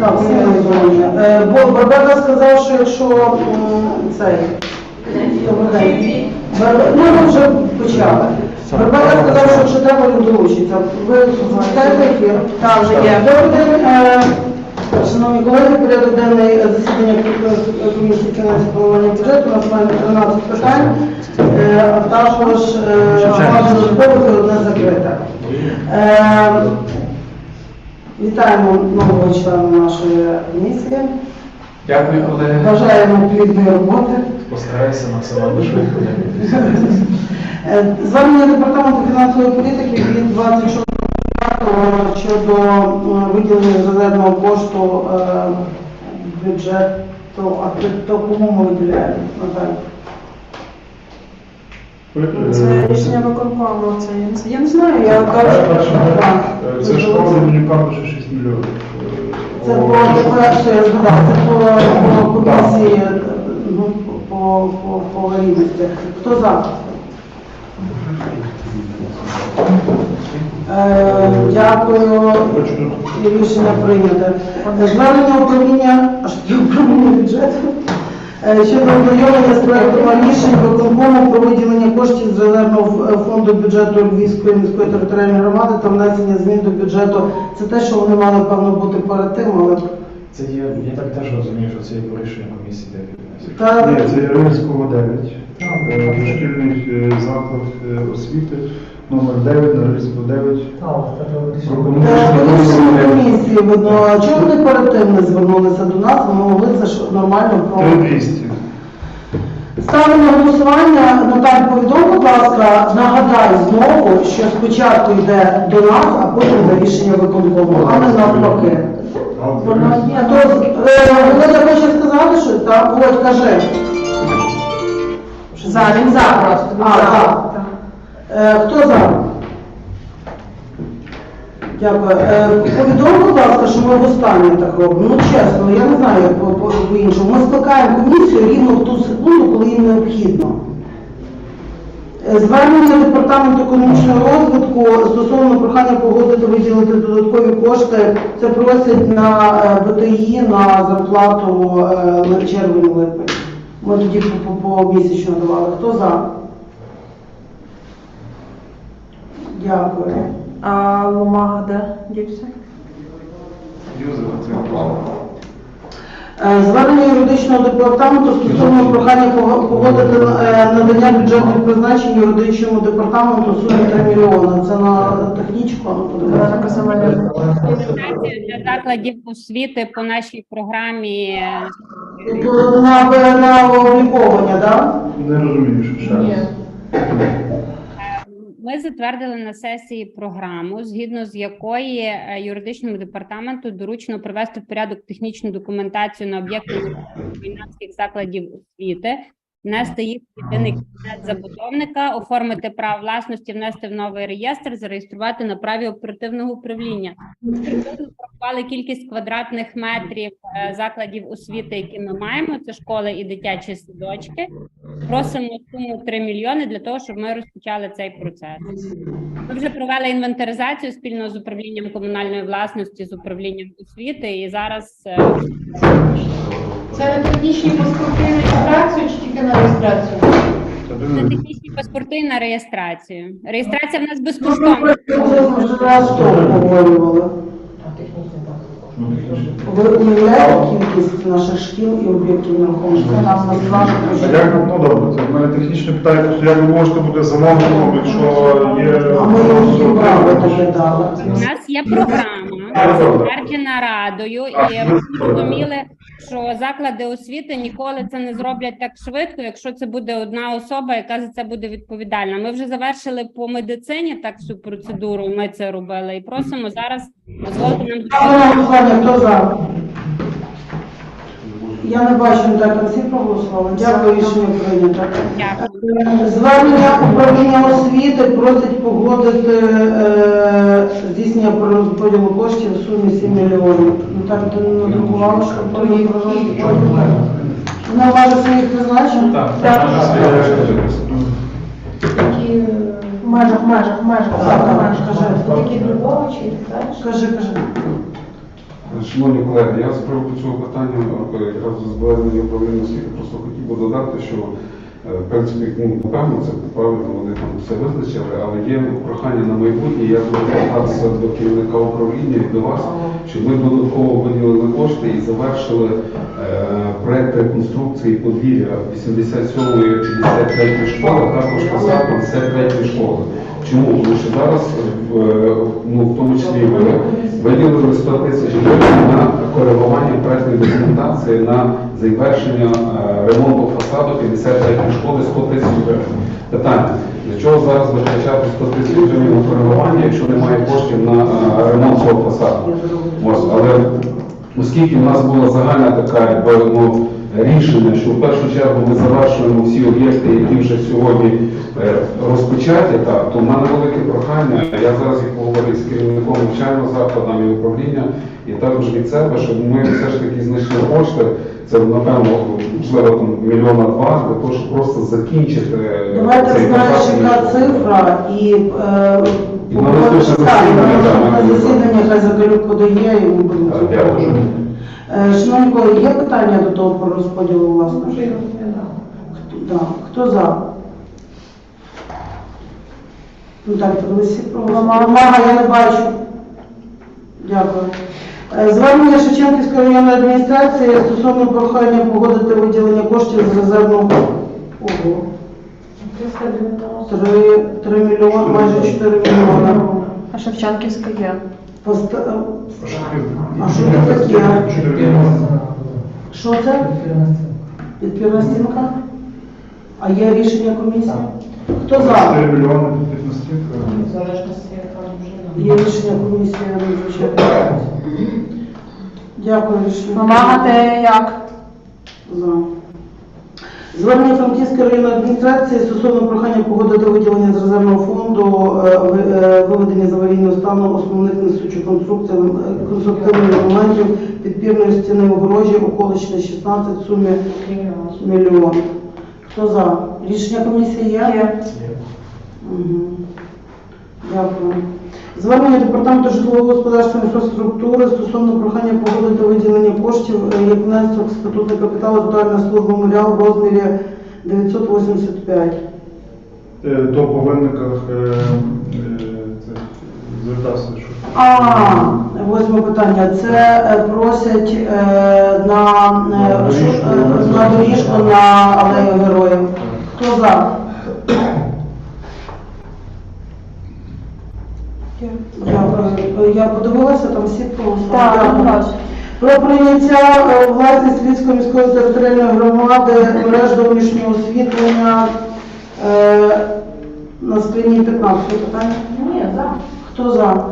Так, все розумію. Е, Бо Барбара сказав, що якщо м, цей Бар- Ну, ми вже почали. Барбара сказав, що якщо треба, він долучиться. Ви запускаєте ефір? Так, вже є. Добрий день, е, шановні колеги, порядок денний засідання комісії фінансів планування бюджету. У нас має 13 питань, е, а також е. Е, Вітаємо нового члена нашої комісії. Дякую, колеги. Бажаємо плідної роботи. Постараюся максимально швидко. Е, Звернення департаменту фінансової політики від 26 щодо виділення резервного кошту е, бюджету, а то- то кому ми виділяємо? Наталя? Це рішення виконкому. Це я не- я не знаю, я кажу. Так. Це школа Домінікану ще 6 мільйонів. Це по перше, я згадав, це по, по комісії, ну, по, по, по аварійності. Хто за? Е, Дякую. І рішення прийнято. Звернення управління, аж таке управління бюджету. Е, Щодо ознайомлення з проектом рішень виконкому про виділення коштів з резервного фонду бюджету Львівської міської територіальної громади та внесення змін до бюджету. Це те, що вони мали певно бути перед тим, але Це є, я так теж розумію, що це є по рішенню комісії, та Ні, це Єремського 9. Е, Дошкільний е, заклад е, освіти номер 9, на Єремського 9. Е, Пропонуємо Рішення комісії видно. Чому вони перед тим не звернулися до нас? Ми могли це ж нормально про 3200. ставимо на голосування. Наталь, повідом, будь ласка, нагадай знову, що спочатку йде до нас, а потім до рішення виконкому, а не навпаки. Е, Володя хоче сказати щось, так? Володь, кажи. За, він за просто. А, так. Е, Хто за? Дякую. Е, Повідом, будь ласка, що ми в востаннє так робимо. Ну чесно, я не знаю по-іншому. Ми скликаємо комісію рівно в ту секунду, коли їм необхідно. Е, Звернення департаменту економічного розвитку стосовно прохання погодити виділити додаткові кошти. Це просять на БТІ на зарплату е, на червень липень. Ми тоді по місячно давали. Хто за? Дякую. А Ломага де дівся? Е, Звернення юридичного департаменту стосовно прохання погодити е, надання бюджетних призначень юридичному департаменту в сумі 3 мільйони. Це на технічку, ну сама. Презентацію для закладів освіти по нашій програмі. е, На, на обліковання, так? Не розумію, що ще раз. Ми затвердили на сесії програму, згідно з якої е, юридичному департаменту доручено привести в порядок технічну документацію на об'єкти закладів освіти, внести їх в єдиний кабінет забудовника, оформити право власності, внести в новий реєстр, зареєструвати на праві оперативного управління. Порахували кількість квадратних метрів е, закладів освіти, які ми маємо. Це школи і дитячі садочки. Просимо суму 3 мільйони для того, щоб ми розпочали цей процес. Ми вже провели інвентаризацію спільно з управлінням комунальної власності, з управлінням освіти, і зараз е, Це на технічні паспорти на реєстрацію чи тільки на реєстрацію? Це технічні паспорти на реєстрацію. Реєстрація в нас Ми безкоштовна. вже раз обговорювали. Ви уявляєте кількість наших шкіл і об'єктів нерухомості? Нам А насправді як, ну добре, це в мене технічне питання, просто як ви можете бути замовником, якщо є... А ми їм право таке дали. У нас є програма, затверджена радою, і розуміли, зрозуміли, що заклади освіти ніколи це не зроблять так швидко, якщо це буде одна особа, яка за це буде відповідальна. Ми вже завершили по медицині так всю процедуру. Ми це робили і просимо зараз дозволити нам Я не бачу, так всі проголосували. Дякую, рішення прийнято. Звернення управління освіти просить погодити е, здійснення перерозподілу коштів в сумі 7 мільйонів. Ну так ти не надрукувала, що то є Вона вважає своїх призначень? Так, Так. так. Які межах, в межах, межах. Межах. кажи. Які Львова чи так? Кажи, кажи. Шановні колеги, я з приводу цього питання е, якраз з звернення управління освіти просто хотів би додати, що е, в принципі, ну, напевно, це правильно, вони там все визначили, але є прохання на майбутнє, я звертатися до керівника управління і до вас, щоб ми додатково виділили кошти і завершили е, проект реконструкції подвір'я 87-ї 53-ї школи, також фасад 53-ї школи. Чому? Тому що зараз, в, е, ну, в тому числі ви виділили 100 тисяч гривень на коригування проектної документації на завершення е, ремонту фасаду 53-ї школи 100 тисяч гривень. Питання, для чого зараз витрачати 100 тисяч гривень на коригування, якщо немає коштів на е, ремонт цього фасаду? Ось, але оскільки в нас була загальна така якби, ну, рішення, що в першу чергу ми завершуємо всі об'єкти, які вже сьогодні е, розпочаті, так, то в мене велике прохання. Я зараз і поговорю з керівником навчального закладу і управління, і також від себе, щоб ми все ж таки знайшли кошти. Це напевно можливо там мільйона два для того, щоб просто закінчити е, Давайте цей знаєш, яка цифра, і е, І на наступне засідання, хай Закалюк подає, і ми будемо Е, Шановні колеги, є питання до того про розподілу власності? Хто, да. Хто за? Ну так, подивись, всі проголосували. Мама, я не бачу. Дякую. Е, Звернення Шевченківської районної адміністрації стосовно прохання погодити виділення коштів з резервного ого, 3, 3 мільйони, майже 4 мільйони. А Шевченківська є. Пост- е, А що це таке? Що це? Підпірна стінка? А є рішення комісії? Хто за? 4 мільйони під настінка. В залежності, яка вже Є рішення комісії, я не. Дякую, рішення. Мама, ти як? За. Звернення Франківської районної адміністрації стосовно прохання погодити виділення з резервного фонду е, е, виведення з аварійного стану основних несучих е, конструктивних елементів підпірної стіни огорожі околичне 16 в сумі мільйон. Хто за? Рішення комісії є? Є. Мгм. Дякую. Звернення департаменту житлового господарства інфраструктури стосовно прохання погодити виділення коштів як внесок статутний капітал актуальна служба меморіал в розмірі 985. Е, То по винниках е, е, це, звертався, що А, восьме питання. Це просять е, е, е, на доріжку на алею героїв. Хто за? Дякую. Я подивилася, там всі. Так, бачу. Про прийняття е, у власність Львівської міської територіальної громади мереж зовнішнього освітлення е, на склині 15 питання. Ні, за. Хто за?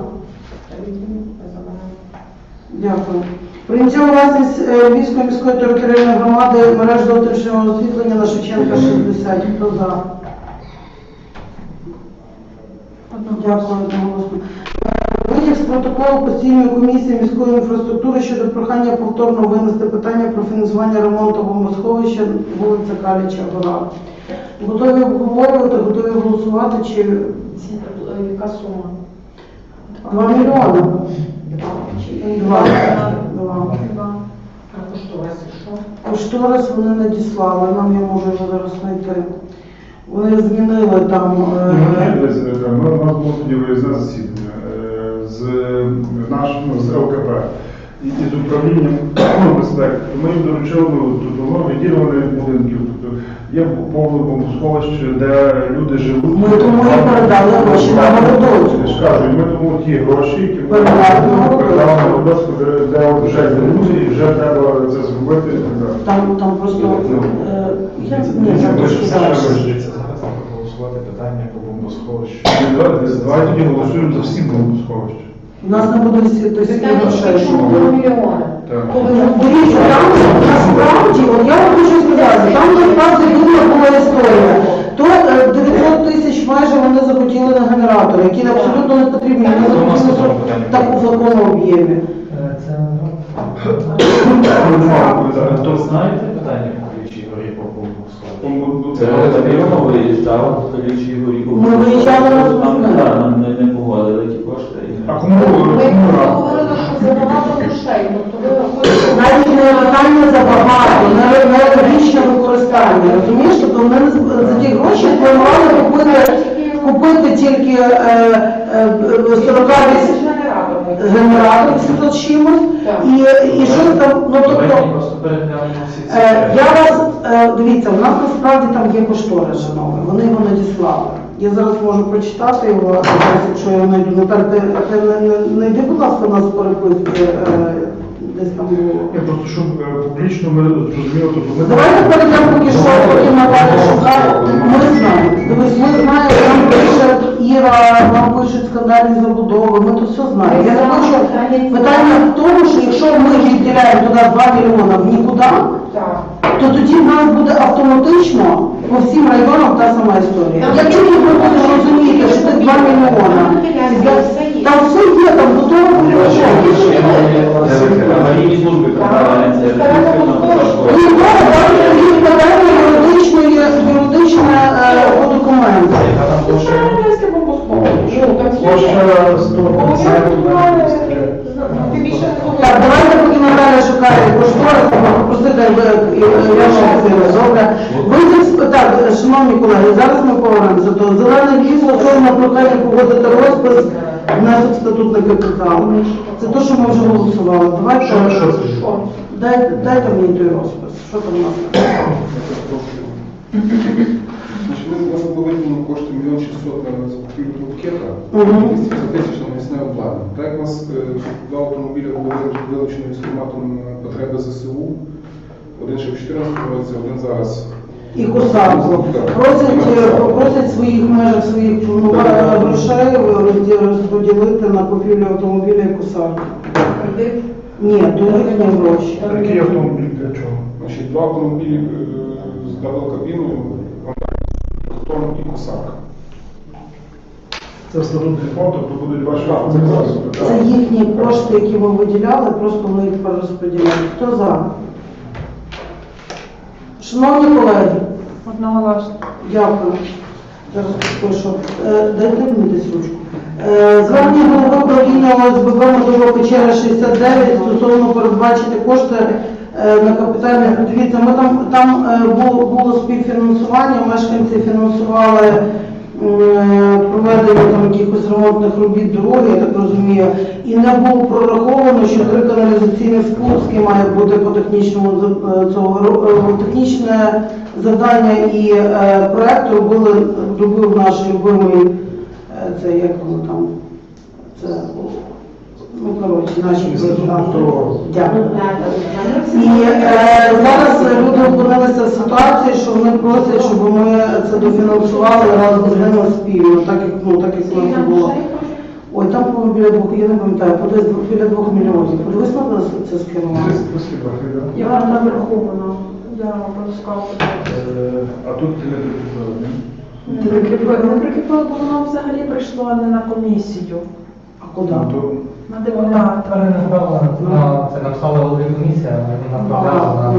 Дякую. Прийняття у власність е, Львівської міської територіальної громади мереж зовнішнього освітлення на Шевченка 60. Хто за? Дякую одноголосно. Витяг з протоколу постійної комісії міської інфраструктури щодо прохання повторно винести питання про фінансування ремонту бомбосховища вулиця Каліча Гора. Готові обговорювати, готові голосувати чи Яка сума? 2 мільйони? Два. Два. А кошторис що? Кошторис вони надіслали, нам я можу його зараз знайти. Вони змінили там. Е, ми, десь, е, ми- У нас було з нашим ну, з ЛКП і, і з управлінням безпеки. Ми їм доручили ну, тут воно відділення будинків. Тобто є повне бомбосховище, де люди живуть. Ми тому і передали гроші на Городоцьку. Я ж кажу, ми тому ті гроші, які ми Передали на Городоцьку. передали на Городоцьку, де, вже люди, і вже треба це зробити. так. Там, там просто. е, Я ні, Це там зараз питання по бомбосховищу. Ну, Давайте голосуємо за всі бомбосховища. У нас не буде всі до. Так. Дивіться, там насправді, от я вам хочу сказати, там насправді дивна була історія. То е, 900 тисяч майже вони захотіли на генератор, які абсолютно не потрібні. Вони у захотіли таку в такому об'ємі. То знаєте питання по Кулічій горі по тому Це Забірно виїжджав, тоді чи горі. Ми виїжджали на Навіть не питання забагато, не, не річне використання. Розумієш, тобто вони не з- за ті гроші планували купити, купити тільки е, е, 48 генератор. генераторів 700 з чимось. І, і що там, ну тобто. Е, Я вас е, дивіться, у нас насправді там є кошторис новий, вони його надіслали. Я зараз можу прочитати його, якщо я знайду. Наталь, ти, ти не, йди, будь ласка, у нас в переписці, е, десь там було. Я просто щоб е, публічно ми зрозуміли, тобто ми Давайте перейдемо поки що, поки Наталя шукає. Ми знаємо. Дивись, ми знаємо, нам пише Іра, нам пишуть скандальні забудови, ми тут все знаємо. Я не хочу питання в тому, що якщо ми відділяємо туди 2 мільйони в нікуди, то тоді в нас буде автоматично по всім районам та сама історія. Як тільки ми будемо розуміти, що це 2 мільйона, там все є, там готово Аварійні служби питання юридичної, юридичне е, документу. Яка там площа? площа 150 Ти більше не Так, давайте поки Наталя шукає кошторис, попросити Яшу добре. Ви так, шановні колеги, зараз ми повернемося до зелене ліс, на прохання погодити розпис внесок в статутний капітал. Це те, що ми вже голосували. Давайте, Що- що це? Дайте, дайте мені той розпис. Що там у нас? Значить, ми у нас було виділено кошти мільйон 600 на закупівлю букета, Мгм. 200 тисяч на місцеве обладнання. Так як у нас е, два автомобіля були вилучені з форматом е, потреби ЗСУ, один ще в 14 році, один зараз. І кусарку. Просять, е, просять своїх межах своїх е, грошей розподілити на купівлю автомобіля і кусарку. Ні, то їхні гроші. Такий автомобіль для чого? Значить, два автомобілі з дабл-кабіною, Антон і Косарка. Це статутний фонд, тобто будуть ваші це засоби. Це їхні кошти, які ми виділяли, просто ми їх перерозподіляємо. Хто за? Шановні колеги, Одноголосно. дякую. Зараз пишу. Е, Дайте мені десь ручку. Е, Звернення голови управління ОСББ Мотова Печера 69 стосовно передбачити кошти е, на капітальне. Дивіться, ми там, там е, було, було співфінансування, мешканці фінансували проведення там якихось ремонтних робіт дороги, я так розумію, і не було прораховано, що три каналізаційні спуски має бути по технічному е, цього е, технічне завдання і е, проект робили, робив наш любимий, е, це як воно там, це, ну коротше, наші. Дякую. І е, зараз люди опинилися в ситуації, що вони просять, щоб ми це дофінансували разом з ними спільно, так як ну так як у нас було. Ой, там по біля двох, я не пам'ятаю, подивись біля двох мільйонів. Подивись на нас це да? Я вам не враховано. Я розказала. А тут ти не прикріпили. Не прикріпили, бо воно взагалі прийшло не на комісію, А куди? Ну, то на. Це написала голові комісія, але не направляла на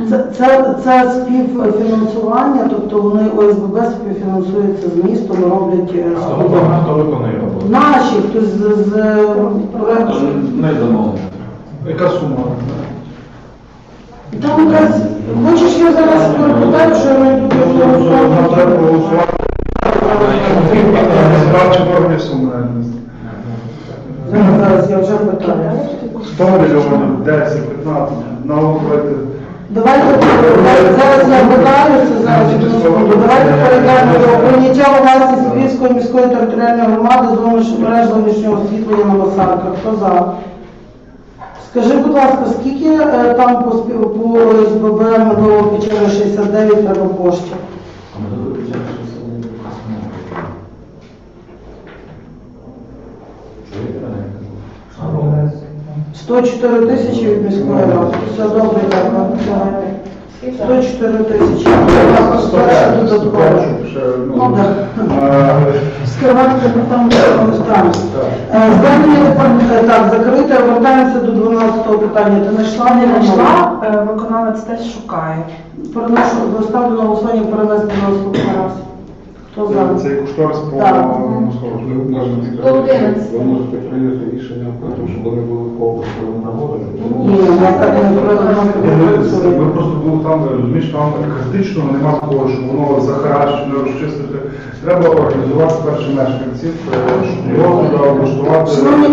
ну, це Це, співфінансування, тобто вони ОСББ співфінансуються з містом, роблять е, Хто виконує, роботу? Наші, хтось з, з проекту. Не замовлення. яка сума? Там якась, хочеш я зараз перепитаю, що я знайду Нам треба Бачу. Зараз, я вже питаю. 100 мільйонів, 10, 15, на. Давайте зараз я питаю, це зараз. Давайте перейдемо до прийняття власність Львівської міської територіальної громади зони мереж зовнішнього освітлення на Масарках. Хто за? Скажи, будь ласка, скільки е, там по, СББ Медового Печера 69 треба коштів? А ми тут виключаємо, що це буде якась мова. Чуєте мене? я кажу? 104 тисячі від міської ради. Все добре, дякую. Давайте. 104 тисячі. Так, перше додатково. Ще, Ну, да. е, департамент. Звернення департаменту, так, закрите, вертаємося до 12 питання. Ти знайшла? Не знайшла, е, виконавець теж шукає. Переношу, ставлю на голосування перенести на наступний раз. Хто за? Це кошторис по Так. Ви можете До 11. ви можете прийняти рішення, тому щоб вони були повністю нагоди. Ні, у нас так не Ні, Ми, ми просто були там, розумієш, там критично нема такого, що воно захаращено, розчистити. Треба організувати перші мешканців, е, щоб його туди облаштувати. Шановні